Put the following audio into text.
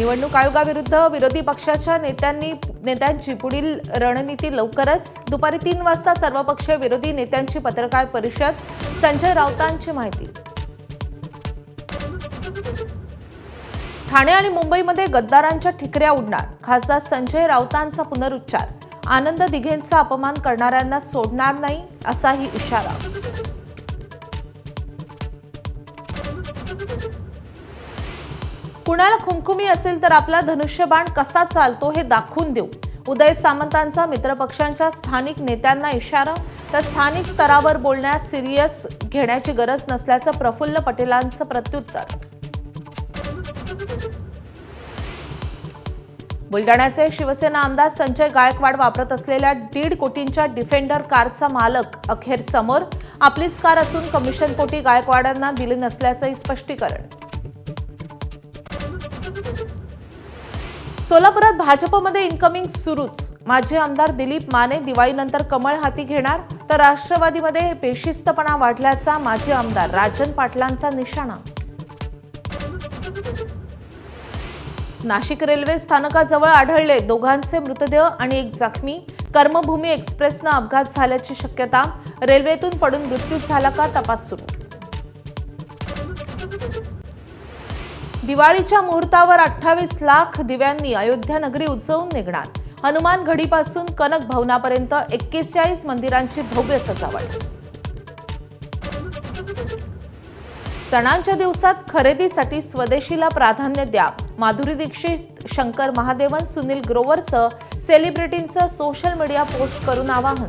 निवडणूक आयोगाविरुद्ध विरोधी पक्षाच्या नेत्यांनी नेत्यांची पुढील रणनीती लवकरच. दुपारी तीन वाजता सर्वपक्षीय विरोधी नेत्यांची पत्रकार परिषद. संजय राऊतांची माहिती. ठाणे आणि मुंबईमध्ये गद्दारांच्या ठिकऱ्या उडणार. खासदार संजय राऊतांचा पुनरुच्चार. आनंद दिघेंचा अपमान करणाऱ्यांना सोडणार नाही असाही इशारा. कुणाला खुमखुमी असेल तर आपला धनुष्यबाण कसा चालतो हे दाखवून देऊ. उदय सामंतांचा मित्रपक्षांच्या स्थानिक नेत्यांना इशारा तर स्थानिक स्तरावर बोलण्यास सिरियस घेण्याची गरज नसल्याचं प्रफुल्ल पटेलांचं प्रत्युत्तर. बुलढाण्याचे शिवसेना आमदार संजय गायकवाड वापरत असलेल्या दीड कोटींच्या डिफेंडर कारचा मालक अखेर समोर. आपलीच कार असून कमिशनपोटी गायकवाडांना दिले नसल्याचंही स्पष्टीकरण. सोलापुरात भाजपमध्ये इन्कमिंग सुरूच. माजी आमदार दिलीप माने दिवाळीनंतर कमळ हाती घेणार तर राष्ट्रवादीमध्ये बेशिस्तपणा वाढल्याचा माजी आमदार राजन पाटलांचा निशाणा. नाशिक रेल्वे स्थानकाजवळ आढळले दोघांचे मृतदेह आणि एक जखमी. कर्मभूमी एक्सप्रेसनं अपघात झाल्याची शक्यता. रेल्वेतून पडून मृत्यू झाला का तपास सुरू. दिवाळीच्या मुहूर्तावर अठ्ठावीस लाख दिव्यांनी अयोध्या नगरी उजवून निघणार. हनुमान घडीपासून कनक भवनापर्यंत एक्केचाळीस मंदिरांची भव्य सजावट. सणांच्या दिवसात खरेदीसाठी स्वदेशीला प्राधान्य द्या. माधुरी दीक्षित शंकर महादेवन सुनील ग्रोवरचं सेलिब्रिटींचं सोशल मीडिया पोस्ट करून आवाहन.